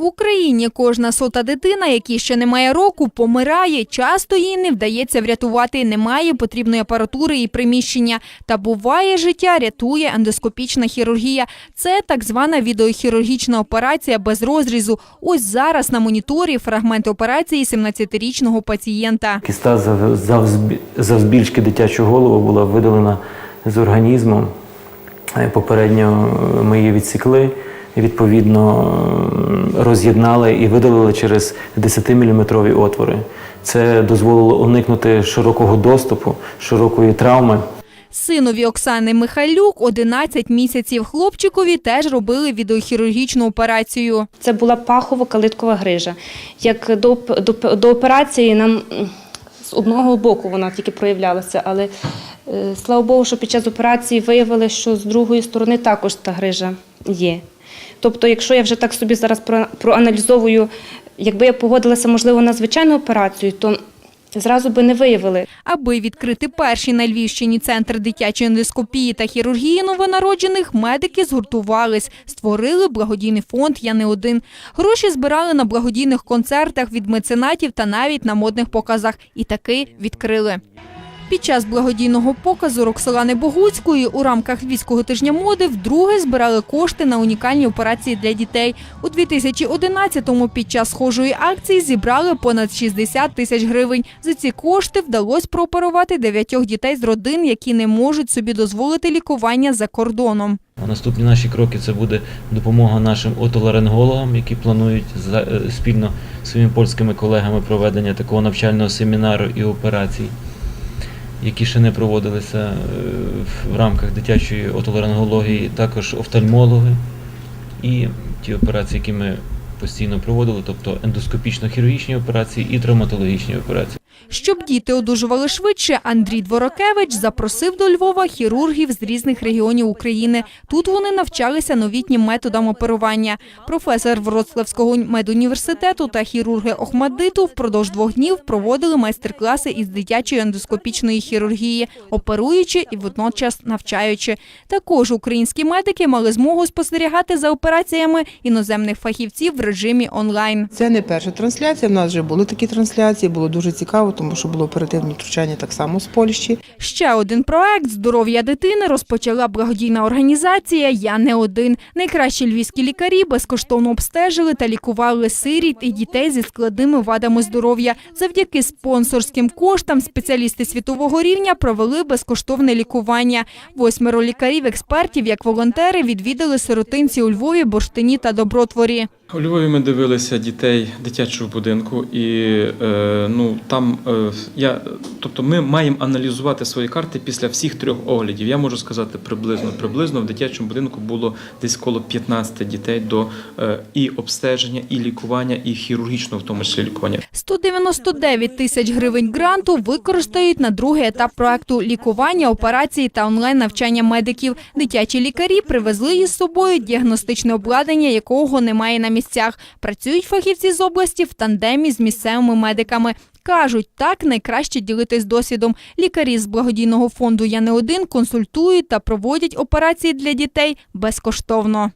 В Україні кожна сота дитина, якій ще немає року, помирає. Часто їй не вдається врятувати, немає потрібної апаратури і приміщення. Та буває життя, рятує ендоскопічна хірургія. Це так звана відеохірургічна операція без розрізу. Ось зараз на моніторі фрагменти операції 17-річного пацієнта. Кіста зав- завзбільшки дитячу голову була видалена з організму. Е, Попередньо е, ми її відсікли, відповідно роз'єднали і видалили через 10-мм отвори. Це дозволило уникнути широкого доступу, широкої травми. Синові Оксани Михайлюк 11 місяців. Хлопчикові теж робили відеохірургічну операцію. Це була пахово-калиткова грижа. Як до, до, до операції нам з одного боку вона тільки проявлялася, але е, слава Богу, що під час операції виявили, що з другої сторони також та грижа є. Тобто, якщо я вже так собі зараз проаналізовую, якби я погодилася, можливо, на звичайну операцію, то зразу би не виявили. Аби відкрити перший на Львівщині центр дитячої ендоскопії та хірургії новонароджених, медики згуртувались, створили благодійний фонд «Я не один». Гроші збирали на благодійних концертах від меценатів та навіть на модних показах. І таки відкрили. Під час благодійного показу Роксолани Богуцької у рамках Львівського тижня моди вдруге збирали кошти на унікальні операції для дітей. У 2011-му під час схожої акції зібрали понад 60 тисяч гривень. За ці кошти вдалося прооперувати дев'ятьох дітей з родин, які не можуть собі дозволити лікування за кордоном. Наступні наші кроки це буде допомога нашим отоларингологам, які планують е, спільно зі своїми польськими колегами проведення такого навчального семінару і операцій, які ще не проводилися е, в рамках дитячої отоларингології, також офтальмологи і ті операції, які ми постійно проводили, тобто ендоскопічно-хірургічні операції і травматологічні операції. Щоб діти одужували швидше, Андрій Дворокевич запросив до Львова хірургів з різних регіонів України. Тут вони навчалися новітнім методам оперування. Професор Вроцлавського медуніверситету та хірурги Охмадиту впродовж двох днів проводили майстер-класи із дитячої ендоскопічної хірургії, оперуючи і водночас навчаючи. Також українські медики мали змогу спостерігати за операціями іноземних фахівців в режимі онлайн. Це не перша трансляція. В нас вже були такі трансляції. Було дуже цікаво, тому що було оперативне втручання так само з Польщі. Ще один проект здоров'я дитини розпочала благодійна організація Я не один. Найкращі львівські лікарі безкоштовно обстежили та лікували сиріт і дітей зі складними вадами здоров'я. Завдяки спонсорським коштам спеціалісти світового рівня провели безкоштовне лікування. Восьмеро лікарів-експертів, як волонтери, відвідали сиротинці у Львові, Бурштині та Добротворі. У Львові ми дивилися дітей дитячого будинку, і е, ну там е, я, тобто, ми маємо аналізувати свої карти після всіх трьох оглядів. Я можу сказати приблизно, приблизно в дитячому будинку було десь коло 15 дітей до е, і обстеження, і лікування, і хірургічного, в тому числі лікування. 199 тисяч гривень гранту використають на другий етап проекту лікування, операції та онлайн-навчання медиків. Дитячі лікарі привезли із собою діагностичне обладнання, якого немає на місцях. Працюють фахівці з області в тандемі з місцевими медиками. Кажуть, так найкраще ділитись досвідом. Лікарі з благодійного фонду Я не один консультують та проводять операції для дітей безкоштовно.